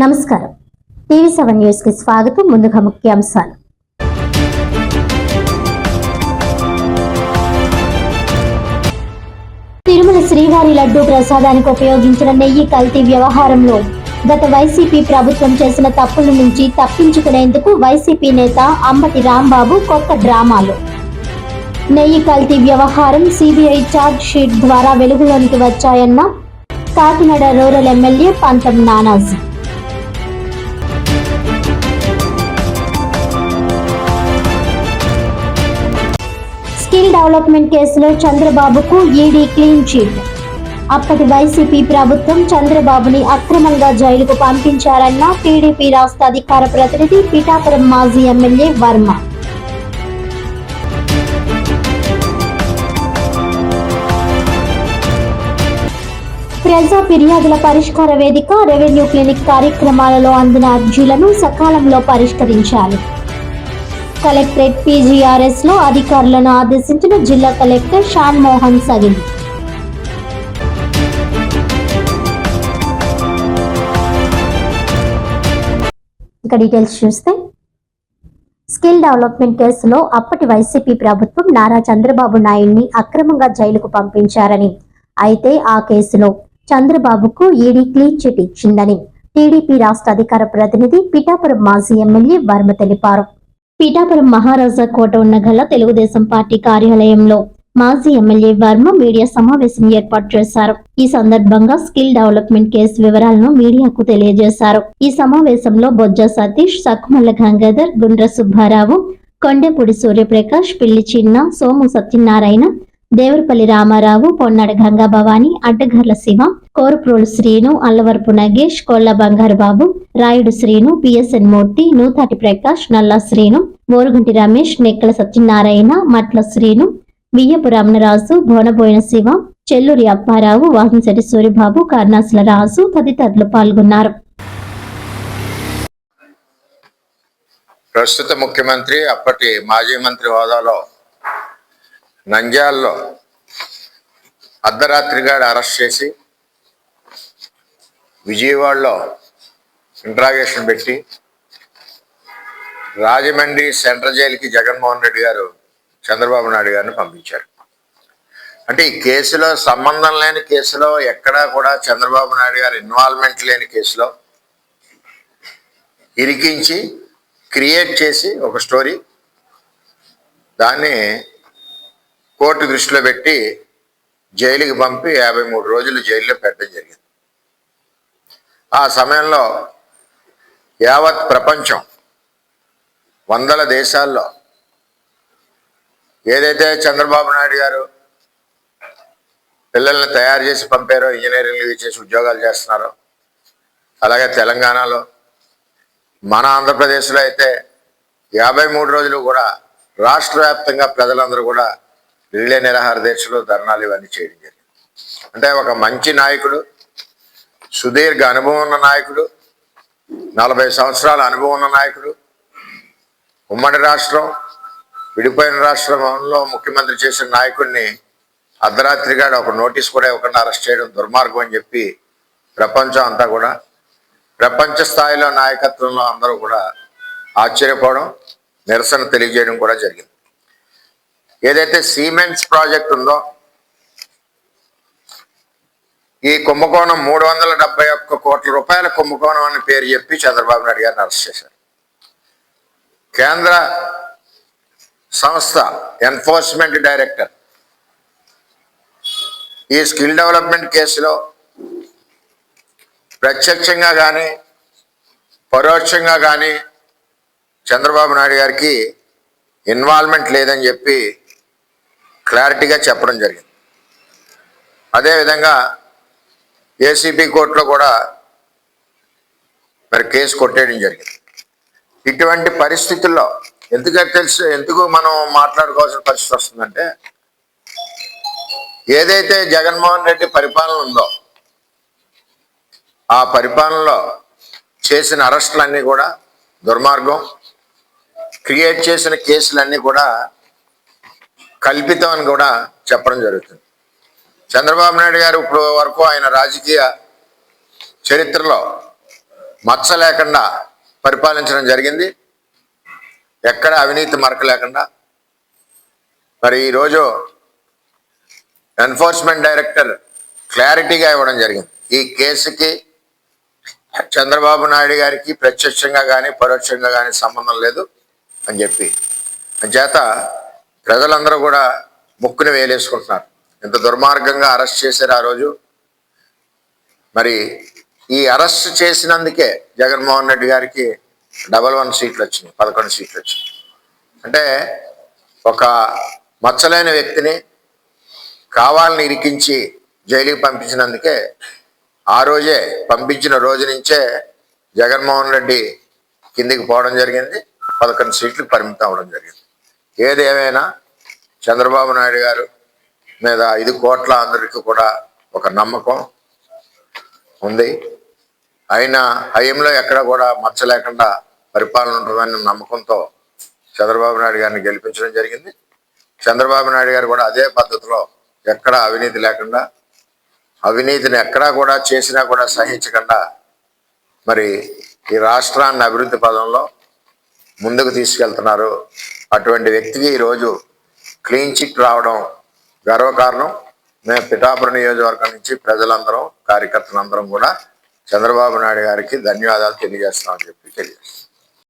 నమస్కారం. TV seven న్యూస్కి స్వాగతం. ముందుగా ముఖ్యాంశాలు. తిరుమల శ్రీవారి లడ్డూ ప్రసాదానికి ఉపయోగించిన నెయ్యి కల్తీ వ్యవహారంలో గత వైసీపీ ప్రభుత్వం చేసిన తప్పుల నుంచి తప్పించుకునేందుకు వైసీపీ నేత అంబటి రాంబాబు కొత్త డ్రామాలు. నెయ్యి కల్తీ వ్యవహారం సిబిఐ ఛార్జ్ షీట్ ద్వారా వెలుగులోనికి వచ్చాయన్న కాకినాడ రూరల్ ఎమ్మెల్యే పంతం నానాజీ. స్కిల్ డెవలప్మెంట్ కేసులో చంద్రబాబుకు ఈడీ క్లీన్ చిట్. అప్పటి వైసీపీ ప్రభుత్వం చంద్రబాబుని అక్రమంగా జైలుకు పంపించారన్న టీడీపీ రాష్ట్ర అధికార ప్రతినిధి పిఠాపురం మాజీ ఎమ్మెల్యే వర్మ. ప్రజా ఫిర్యాదుల పరిష్కార వేదిక రెవెన్యూ క్లినిక్ కార్యక్రమాలలో అందిన అర్జీలను సకాలంలో పరిష్కరించాలి. కలెక్టరేట్ పీజీఆర్ఎస్లో అధికారులను ఆదేశించిన జిల్లా కలెక్టర్ షాన్ మోహన్ సగిన్ ఇక డీటెయిల్స్ చూస్తే స్కిల్ డెవలప్మెంట్ కేసులో అప్పటి వైసీపీ ప్రభుత్వం నారా చంద్రబాబు నాయుడిని అక్రమంగా జైలుకు పంపించారని. అయితే ఆ కేసులో చంద్రబాబుకు ఈడీ క్లీన్ చిట్ ఇచ్చిందని టీడీపీ రాష్ట్ర అధికార ప్రతినిధి పిఠాపురం మాజీ ఎమ్మెల్యే వర్మ తెలిపారు. పీఠాపురం మహారాజా కోట ఉన్న గల తెలుగుదేశం పార్టీ కార్యాలయంలో మాజీ ఎమ్మెల్యే వర్మ మీడియా సమావేశం ఏర్పాటు చేశారు. ఈ సందర్భంగా స్కిల్ డెవలప్మెంట్ కేసు వివరాలను మీడియాకు తెలియజేశారు. ఈ సమావేశంలో బొజ్జ సతీష్ సక్కుమల్ల గంగాధర్ గుండ్ర సుబ్బారావు కొండపూడి సూర్యప్రకాష్ పిల్లి చిన్న Somu Satyanarayana Devarapalli Ramarao Ponnada Ganga Bhavani Addagarla Shiva Koruprolu Srinu Allavarapu Nagesh Kolla Bangaru Babu Rayudu Srinu P S N Murthy Noothati Prakash Nalla Srinu Orugunti Ramesh Nekkala Satyanarayana Matla Srinu బియ్యపు రమణరాజు భోనబోయిన శివ చెల్లూరి అప్పారావు వాసంశెట్టి సూరిబాబు కర్ణాసుల రాజు తదితరులు పాల్గొన్నారు. ప్రస్తుత ముఖ్యమంత్రి అప్పటి మాజీ మంత్రి హోదాలో నంద్యాలలో అర్ధరాత్రిగాడు అరెస్ట్ చేసి విజయవాడలో ఇంట్రాగేషన్ పెట్టి రాజమండ్రి సెంట్రల్ జైలుకి జగన్మోహన్ రెడ్డి గారు చంద్రబాబు నాయుడు గారిని పంపించారు. అంటే ఈ కేసులో సంబంధం లేని కేసులో ఎక్కడా కూడా చంద్రబాబు నాయుడు గారు ఇన్వాల్వ్మెంట్ లేని కేసులో ఇరికించి క్రియేట్ చేసి ఒక స్టోరీ దాన్ని కోర్టు దృష్టిలో పెట్టి జైలుకి పంపి యాభై మూడు రోజులు జైల్లో పెట్టడం జరిగింది. ఆ సమయంలో యావత్ ప్రపంచం వందల దేశాల్లో ఏదైతే చంద్రబాబు నాయుడు గారు పిల్లల్ని తయారు చేసి పంపారో ఇంజనీరింగ్లు చేసి ఉద్యోగాలు చేస్తున్నారో అలాగే తెలంగాణలో మన ఆంధ్రప్రదేశ్లో అయితే యాభై మూడు రోజులు కూడా రాష్ట్ర వ్యాప్తంగా ప్రజలందరూ కూడా రిలే నిరాహార దీక్షలు ధర్నాలు ఇవన్నీ చేయడం జరిగింది. అంటే ఒక మంచి నాయకుడు సుదీర్ఘ అనుభవం ఉన్న నాయకుడు నలభై సంవత్సరాల అనుభవం ఉన్న నాయకుడు ఉమ్మడి రాష్ట్రం విడిపోయిన రాష్ట్రంలో ముఖ్యమంత్రి చేసిన నాయకుడిని అర్ధరాత్రిగా ఒక నోటీస్ కూడా ఇవ్వకుండా అరెస్ట్ చేయడం దుర్మార్గం అని చెప్పి ప్రపంచం అంతా కూడా ప్రపంచ స్థాయిలో నాయకత్వంలో అందరూ కూడా ఆశ్చర్యపోవడం నిరసన తెలియజేయడం కూడా జరిగింది. ఏదైతే సిమెంట్స్ ప్రాజెక్ట్ ఉందో ఈ కుంభకోణం మూడు వందల డెబ్బై ఒక్క కోట్ల రూపాయల కుంభకోణం అని పేరు చెప్పి చంద్రబాబు నాయుడు గారిని అరెస్ట్ చేశారు. కేంద్ర సంస్థ ఎన్ఫోర్స్మెంట్ డైరెక్టర్ ఈ స్కిల్ డెవలప్మెంట్ కేసులో ప్రత్యక్షంగా కానీ పరోక్షంగా కానీ చంద్రబాబు నాయుడు గారికి ఇన్వాల్వ్మెంట్ లేదని చెప్పి క్లారిటీగా చెప్పడం జరిగింది. అదేవిధంగా ఏసీబీ కోర్టులో కూడా మరి కేసు కొట్టేయడం జరిగింది. ఇటువంటి పరిస్థితుల్లో ఎందుకంటే తెలుసు ఎందుకు మనం మాట్లాడుకోవాల్సిన పరిస్థితి వస్తుందంటే ఏదైతే జగన్మోహన్ రెడ్డి పరిపాలన ఉందో ఆ పరిపాలనలో చేసిన అరెస్టులన్నీ కూడా దుర్మార్గం క్రియేట్ చేసిన కేసులన్నీ కూడా కల్పితం అని కూడా చెప్పడం జరుగుతుంది. చంద్రబాబు నాయుడు గారు ఇప్పుడు వరకు ఆయన రాజకీయ చరిత్రలో మచ్చ లేకుండా పరిపాలించడం జరిగింది. ఎక్కడ అవినీతి మరక లేకుండా. మరి ఈరోజు ఎన్ఫోర్స్మెంట్ డైరెక్టర్ క్లారిటీగా ఇవ్వడం జరిగింది. ఈ కేసుకి చంద్రబాబు నాయుడు గారికి ప్రత్యక్షంగా కానీ పరోక్షంగా కానీ సంబంధం లేదు అని చెప్పి. చేత ప్రజలందరూ కూడా ముక్కుని వేలేసుకుంటున్నారు. ఇంత దుర్మార్గంగా అరెస్ట్ చేశారు ఆ రోజు? మరి ఈ అరెస్ట్ చేసినందుకే జగన్మోహన్ రెడ్డి గారికి డబల్ వన్ సీట్లు వచ్చినాయి పదకొండు సీట్లు వచ్చినాయి. అంటే ఒక మచ్చలేని వ్యక్తిని కావాలని ఇరికించి జైలుకి పంపించినందుకే ఆ రోజే పంపించిన రోజు నుంచే జగన్మోహన్ రెడ్డి కిందికి పోవడం జరిగింది పదకొండు సీట్లు పరిమితం అవడం జరిగింది. ఏదేమైనా చంద్రబాబు నాయుడు గారు మీద ఐదు కోట్ల అందరికీ కూడా ఒక నమ్మకం ఉంది. ఆయన హయంలో ఎక్కడ కూడా మచ్చ లేకుండా పరిపాలన ఉంటుందన్న నమ్మకంతో చంద్రబాబు నాయుడు గారిని గెలిపించడం జరిగింది. చంద్రబాబు నాయుడు గారు కూడా అదే పద్ధతిలో ఎక్కడ అవినీతి లేకుండా అవినీతిని ఎక్కడా కూడా చేసినా కూడా సహించకుండా మరి ఈ రాష్ట్రాన్ని అభివృద్ధి పదంలో ముందుకు తీసుకెళ్తున్నారు. అటువంటి వ్యక్తికి ఈరోజు క్లీన్ చిట్ రావడం గర్వకారణం. మేము పిఠాపురం నియోజకవర్గం నుంచి ప్రజలందరం కార్యకర్తలందరం కూడా చంద్రబాబు నాయుడు గారికి ధన్యవాదాలు తెలియజేస్తున్నామని చెప్పి తెలియజేస్తాం